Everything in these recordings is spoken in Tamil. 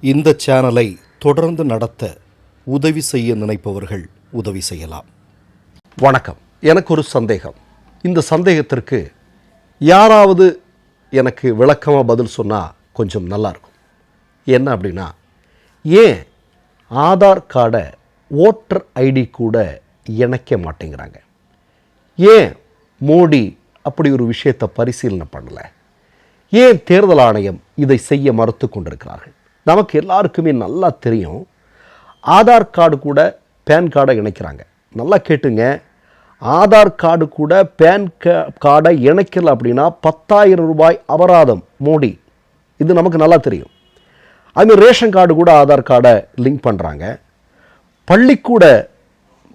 இந்த சேனலை தொடர்ந்து நடத்த உதவி செய்ய நினைப்பவர்கள் உதவி செய்யலாம். வணக்கம். எனக்கு ஒரு சந்தேகம். இந்த சந்தேகத்திற்கு யாராவது எனக்கு விளக்கமாக பதில் சொன்னால் கொஞ்சம் நல்லாயிருக்கும் என்ன அப்படின்னா ஏன் ஆதார் கார்டை ஓட்டர் ஐடி கூட இணைக்க மாட்டேங்கிறாங்க? ஏன் மோடி அப்படி ஒரு விஷயத்தை பரிசீலனை பண்ணலை? ஏன் தேர்தல் ஆணையம் இதை செய்ய மறுத்து கொண்டிருக்கிறார்கள்? நமக்கு எல்லாருக்குமே நல்லா தெரியும். ஆதார் கார்டு கூட பேன் கார்டை இணைக்கிறாங்க. நல்லா கேட்டுங்க. ஆதார் கார்டு கூட பேன் கார்டை இணைக்கல அப்படின்னா பத்தாயிரம் ரூபாய் அபராதம் மோடி. இது நமக்கு நல்லா தெரியும். அதுமாதிரி ரேஷன் கார்டு கூட ஆதார் கார்டை லிங்க் பண்ணுறாங்க பள்ளிக்கூட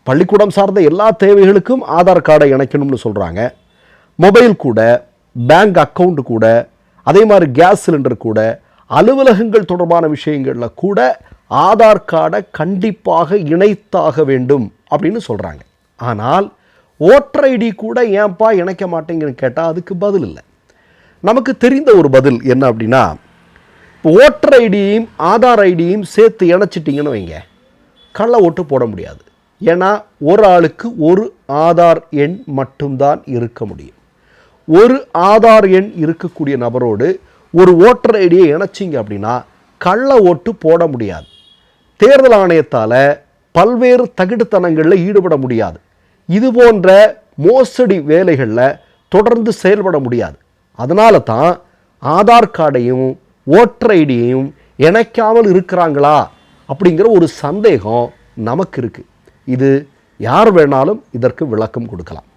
பள்ளிக்கூடம் சார்ந்த எல்லா தேவைகளுக்கும் ஆதார் கார்டை இணைக்கணும்னு சொல்கிறாங்க மொபைல் கூட பேங்க் அக்கௌண்ட்டு கூட அதே மாதிரி கேஸ் சிலிண்டர் கூட அலுவலகங்கள் தொடர்பான விஷயங்களில் கூட ஆதார் கார்டை கண்டிப்பாக இணைத்தாக வேண்டும் அப்படின்னு சொல்கிறாங்க ஆனால் ஓட்டர் ஐடி கூட ஏன்பா இணைக்க மாட்டேங்கன்னு கேட்டால் அதுக்கு பதில் இல்லை. நமக்கு தெரிந்த ஒரு பதில் என்ன அப்படின்னா இப்போ ஓட்டர் ஐடியையும் ஆதார் ஐடியையும் சேர்த்து இணைச்சிட்டிங்கன்னு வைங்க. கள்ள ஓட்டு போட முடியாது. ஏன்னா ஒரு ஆளுக்கு ஒரு ஆதார் எண் மட்டும்தான் இருக்க முடியும். ஒரு ஆதார் எண் இருக்கக்கூடிய நபரோடு ஒரு ஓட்டர் ஐடியை இணைச்சிங்க அப்படின்னா கள்ள ஓட்டு போட முடியாது. தேர்தல் ஆணையத்தால் பல்வேறு தகுடுத்தனங்களில் ஈடுபட முடியாது. இது போன்ற மோசடி வேலைகளில் தொடர்ந்து செயல்பட முடியாது. அதனால தான் ஆதார் கார்டையும் ஓட்டர் ஐடியையும் இணைக்காமல் இருக்கிறாங்களா அப்படிங்கிற ஒரு சந்தேகம் நமக்கு இருக்குது இது யார் வேணாலும் இதற்கு விளக்கம் கொடுக்கலாம்.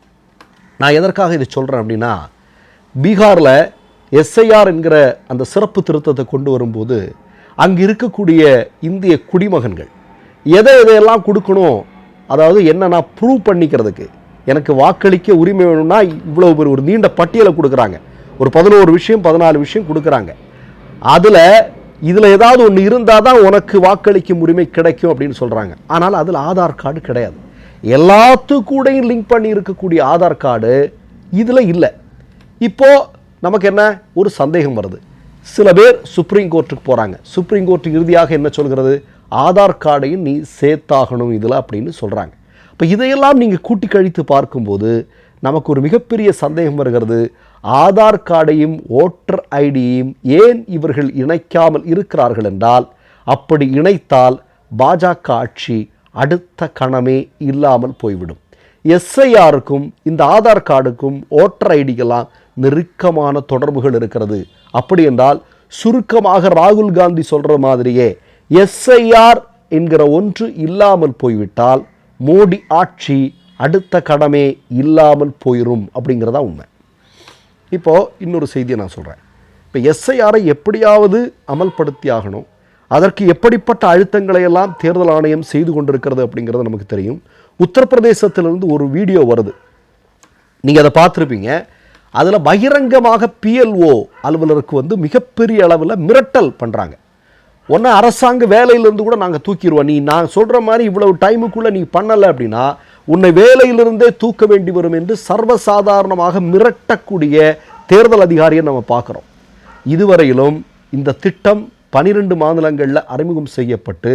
நான் எதற்காக இதை சொல்கிறேன் அப்படின்னா பீகாரில் எஸ்ஐஆர் என்கிற அந்த சிறப்பு திருத்தத்தை கொண்டு வரும்போது அங்கே இருக்கக்கூடிய இந்திய குடிமகன்கள் எதை எதையெல்லாம் கொடுக்கணும் அதாவது என்னன்னா ப்ரூவ் பண்ணிக்கிறதுக்கு? எனக்கு வாக்களிக்க உரிமை வேணும்னா இவ்வளோ பேர் ஒரு நீண்ட பட்டியலை கொடுக்குறாங்க. ஒரு பதினோரு விஷயம் பதினாலு விஷயம் கொடுக்குறாங்க. அதில் இதில் ஏதாவது ஒன்று இருந்தால் தான் உனக்கு வாக்களிக்கும் உரிமை கிடைக்கும் அப்படின்னு சொல்கிறாங்க ஆனால் அதில் ஆதார் கார்டு கிடையாது. எல்லாத்துக்கூடையும் லிங்க் பண்ணி இருக்கக்கூடிய ஆதார் கார்டு இதில் இல்லை. இப்போது நமக்கு என்ன ஒரு சந்தேகம் வருது. சில பேர் சுப்ரீம் கோர்ட்டுக்கு போகிறாங்க சுப்ரீம் கோர்ட் இறுதியாக என்ன சொல்கிறது? ஆதார் கார்டையும் நீ சேர்த்தாகணும் இதில் அப்படின்னு சொல்கிறாங்க இப்போ இதையெல்லாம் நீங்கள் கூட்டி கழித்து பார்க்கும்போது நமக்கு ஒரு மிகப்பெரிய சந்தேகம் வருகிறது. ஆதார் கார்டையும் ஓட்டர் ஐடியையும் ஏன் இவர்கள் இணைக்காமல் இருக்கிறார்கள் என்றால் அப்படி இணைத்தால் பாஜக ஆட்சி அடுத்த கணமே இல்லாமல் போய்விடும். எஸ்ஐஆருக்கும் இந்த ஆதார் கார்டுக்கும் ஓட்டர் ஐடிக்கெல்லாம் நெருக்கமான தொடர்புகள் இருக்கிறது. அப்படி என்றால் சுருக்கமாக ராகுல் காந்தி சொல்கிற மாதிரியே எஸ்ஐஆர் என்கிற ஒன்று இல்லாமல் போய்விட்டால் மோடி ஆட்சி அடுத்த கடமே இல்லாமல் போயிடும் அப்படிங்கிறதா உண்மை. இப்போது இன்னொரு செய்தியை நான் சொல்கிறேன் இப்போ எஸ்ஐஆரை எப்படியாவது அமல்படுத்தி ஆகணும் அதற்கு எப்படிப்பட்ட அழுத்தங்களை எல்லாம் தேர்தல் ஆணையம் செய்து கொண்டிருக்கிறது அப்படிங்கிறது நமக்கு தெரியும். உத்தரப்பிரதேசத்திலிருந்து ஒரு வீடியோ வருது. நீங்கள் அதை பார்த்துருப்பீங்க. அதில் பகிரங்கமாக பிஎல்ஓ அலுவலருக்கு வந்து மிகப்பெரிய அளவில் மிரட்டல் பண்ணுறாங்க ஒன்றா அரசாங்க வேலையிலேருந்து கூட நாங்கள் தூக்கிடுவோம். நீ நான் சொல்கிற மாதிரி இவ்வளவு டைமுக்குள்ளே நீ பண்ணலை அப்படின்னா உன்னை வேலையிலிருந்தே தூக்க வேண்டி வரும் என்று சர்வசாதாரணமாக மிரட்டக்கூடிய தேர்தல் அதிகாரியை நம்ம பார்க்குறோம். இதுவரையிலும் இந்த திட்டம் பனிரெண்டு மாநிலங்களில் அறிமுகம் செய்யப்பட்டு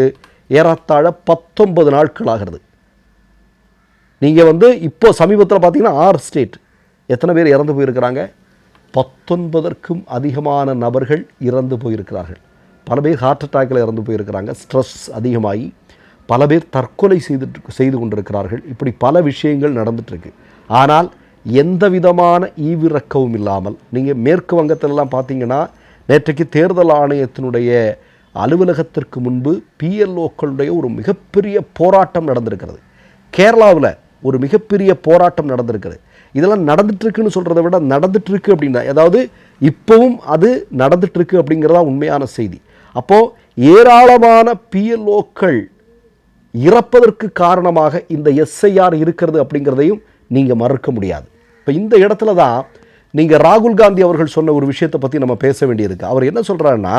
ஏறத்தாழ பத்தொன்பது நாட்கள் ஆகிறது நீங்கள் வந்து இப்போ சமீபத்தில் பார்த்தீங்கன்னா ஆறு ஸ்டேட். எத்தனை பேர் இறந்து போயிருக்கிறாங்க? பத்தொன்பதற்கும் அதிகமான நபர்கள் இறந்து போயிருக்கிறார்கள். பல பேர் ஹார்ட் அட்டாக்கில் இறந்து போயிருக்கிறாங்க. ஸ்ட்ரெஸ் அதிகமாகி பல பேர் தற்கொலை செய்து செய்து கொண்டிருக்கிறார்கள். இப்படி பல விஷயங்கள் நடந்துட்டுருக்கு. ஆனால் எந்த விதமான ஈவிரக்கவும் இல்லாமல் நீங்கள் மேற்கு வங்கத்திலலாம் பார்த்தீங்கன்னா நேற்றைக்கு தேர்தல் ஆணையத்தினுடைய அலுவலகத்திற்கு முன்பு பிஎல்ஓக்களுடைய ஒரு மிகப்பெரிய போராட்டம் நடந்திருக்கிறது. கேரளாவில் ஒரு மிகப்பெரிய போராட்டம் நடந்திருக்குது இதெல்லாம் நடந்துட்டுருக்குன்னு சொல்கிறத விட நடந்துட்டுருக்கு அப்படின்னா அதாவது இப்போவும் அது நடந்துட்டுருக்கு அப்படிங்கிறதா உண்மையான செய்தி. அப்போது ஏராளமான பிஎல்ஓக்கள் இறப்பதற்கு காரணமாக இந்த எஸ்ஐஆர் இருக்கிறது அப்படிங்கிறதையும் நீங்கள் மறுக்க முடியாது. இப்போ இந்த இடத்துல தான் நீங்கள் ராகுல் காந்தி அவர்கள் சொன்ன ஒரு விஷயத்தை பற்றி நம்ம பேச வேண்டியிருக்கு. அவர் என்ன சொல்கிறாருன்னா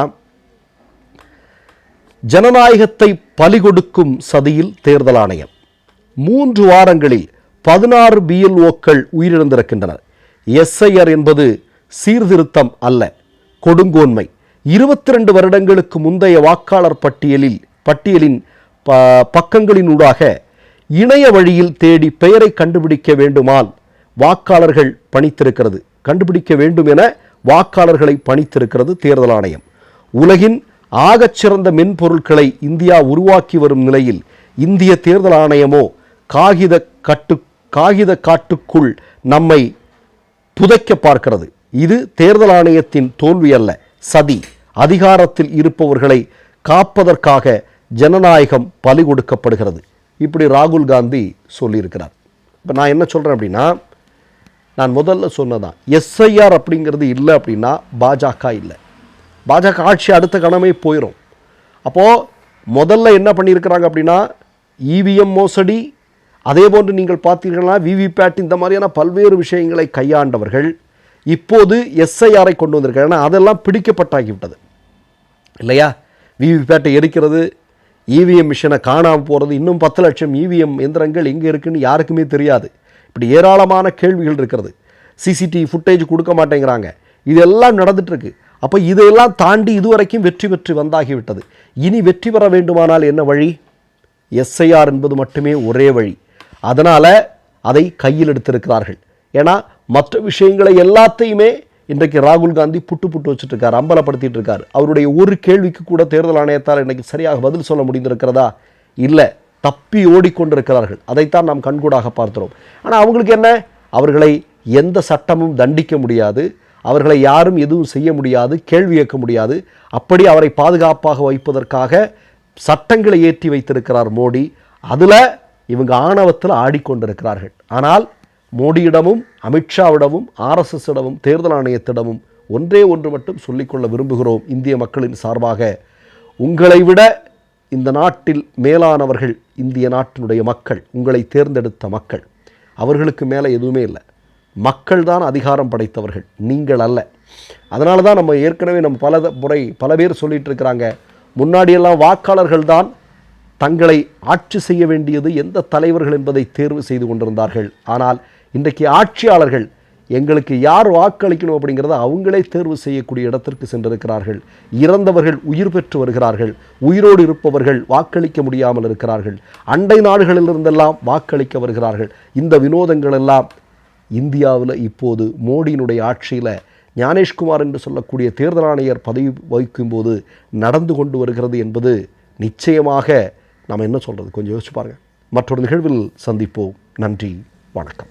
ஜனநாயகத்தை பலி கொடுக்கும் சதியில் தேர்தல் ஆணையம் மூன்று வாரங்களில் பதினாறு பிஎல்ஓக்கள் உயிரிழந்திருக்கின்றனர். எஸ்ஐஆர் என்பது சீர்திருத்தம் அல்ல கொடுங்கோன்மை. இருபத்தி ரெண்டு வருடங்களுக்கு முந்தைய வாக்காளர் பட்டியலில் பட்டியலின் ப பக்கங்களினூடாக இணைய வழியில் தேடி பெயரை கண்டுபிடிக்க வேண்டுமால் வாக்காளர்கள் பணித்திருக்கிறது. கண்டுபிடிக்க வேண்டும் என வாக்காளர்களை பணித்திருக்கிறது தேர்தல் ஆணையம். உலகின் ஆகச்சிறந்த மென்பொருட்களை இந்தியா உருவாக்கி வரும் நிலையில் இந்திய தேர்தல் ஆணையமோ காகித கட்டு காகித காட்டுக்குள் நம்மை புதைக்க பார்க்கிறது. இது தேர்தல் ஆணையத்தின் தோல்வி அல்ல சதி. அதிகாரத்தில் இருப்பவர்களை காப்பதற்காக ஜனநாயகம் பலி கொடுக்கப்படுகிறது இப்படி ராகுல் காந்தி சொல்லியிருக்கிறார். இப்போ நான் என்ன சொல்கிறேன் அப்படின்னா நான் முதல்ல சொன்னதான் எஸ்ஐஆர் அப்படிங்கிறது இல்லை அப்படின்னா பாஜக இல்லை. பாஜக ஆட்சி அடுத்த கணமே போயிடும் அப்போது முதல்ல என்ன பண்ணியிருக்கிறாங்க அப்படின்னா இவிஎம் மோசடி அதே போன்று நீங்கள் பார்த்தீர்கள்னா விவிபேட் இந்த மாதிரியான பல்வேறு விஷயங்களை கையாண்டவர்கள் இப்போது எஸ்ஐஆரை கொண்டு வந்திருக்காங்க ஏன்னா அதெல்லாம் பிடிக்கப்பட்டாகிவிட்டது. இல்லையா? விவிபேட்டை எரிக்கிறது இவிஎம் மிஷினை காணாமல் போகிறது இன்னும் பத்து லட்சம் இவிஎம் எந்திரங்கள் எங்கே இருக்குன்னு யாருக்குமே தெரியாது. இப்படி ஏராளமான கேள்விகள் இருக்கிறது. சிசிடிவி ஃபுட்டேஜ் கொடுக்க மாட்டேங்கிறாங்க. இதெல்லாம் நடந்துட்டு அப்போ இதையெல்லாம் தாண்டி இதுவரைக்கும் வெற்றி பெற்று வந்தாகிவிட்டது. இனி வெற்றி பெற வேண்டுமானால் என்ன வழி? எஸ்ஐஆர் என்பது மட்டுமே ஒரே வழி. அதனால் அதை கையில் எடுத்திருக்கிறார்கள். ஏன்னா மற்ற விஷயங்களை எல்லாத்தையுமே இன்றைக்கு ராகுல் காந்தி புட்டு புட்டு வச்சுட்டு அம்பலப்படுத்திகிட்டு அம்பலப்படுத்திட்டு அவருடைய ஒரு கேள்விக்கு கூட தேர்தல் ஆணையத்தால் இன்றைக்கு சரியாக பதில் சொல்ல முடிந்திருக்கிறதா? இல்லை. தப்பி ஓடிக்கொண்டிருக்கிறார்கள். அதைத்தான் நாம் கண்கூடாக பார்க்கிறோம். ஆனால் அவங்களுக்கு என்ன? அவர்களை எந்த சட்டமும் தண்டிக்க முடியாது. அவர்களை யாரும் எதுவும் செய்ய முடியாது கேள்வி கேட்க முடியாது. அப்படி அவரை பாதுகாப்பாக வைப்பதற்காக சட்டங்களை ஏற்றி வைத்திருக்கிறார் மோடி. அதில் இவங்க ஆணவத்தில் ஆடிக்கொண்டிருக்கிறார்கள். ஆனால் மோடியிடமும் அமித்ஷாவிடமும் ஆர்எஸ்எஸிடமும் தேர்தல் ஆணையத்திடமும் ஒன்றே ஒன்று மட்டும் சொல்லிக்கொள்ள விரும்புகிறோம் இந்திய மக்களின் சார்பாக. உங்களை விட இந்த நாட்டில் மேலானவர்கள் இந்திய நாட்டினுடைய மக்கள் உங்களை தேர்ந்தெடுத்த மக்கள். அவர்களுக்கு மேலே எதுவுமே இல்லை. மக்கள் தான் அதிகாரம் படைத்தவர்கள் நீங்கள் அல்ல. அதனால தான் நம்ம ஏற்கனவே நம்ம பல முறை பல பேர் சொல்லிட்டு இருக்கிறாங்க. முன்னாடியெல்லாம் வாக்காளர்கள் தான் தங்களை ஆட்சி செய்ய வேண்டியது எந்த தலைவர்கள் என்பதை தேர்வு செய்து கொண்டிருந்தார்கள். ஆனால் இன்றைக்கு ஆட்சியாளர்கள் எங்களுக்கு யார் வாக்களிக்கணும் அப்படிங்கிறத அவங்களே தேர்வு செய்யக்கூடிய இடத்திற்கு சென்றிருக்கிறார்கள். இறந்தவர்கள் உயிர் பெற்று வருகிறார்கள். உயிரோடு இருப்பவர்கள் வாக்களிக்க முடியாமல் இருக்கிறார்கள். அண்டை நாடுகளிலிருந்தெல்லாம் வாக்களிக்க வருகிறார்கள். இந்த வினோதங்கள் எல்லாம் இந்தியாவில் இப்போது மோடியினுடைய ஆட்சியில் ஞானேஷ்குமார் என்று சொல்லக்கூடிய தேர்தல் ஆணையர் பதவி வகிக்கும்போது நடந்து கொண்டு வருகிறது என்பது நிச்சயமாக நாம் என்ன சொல்கிறது கொஞ்சம் யோசிச்சு பாருங்கள் மற்றொரு நிகழ்வில் சந்திப்போம். நன்றி. வணக்கம்.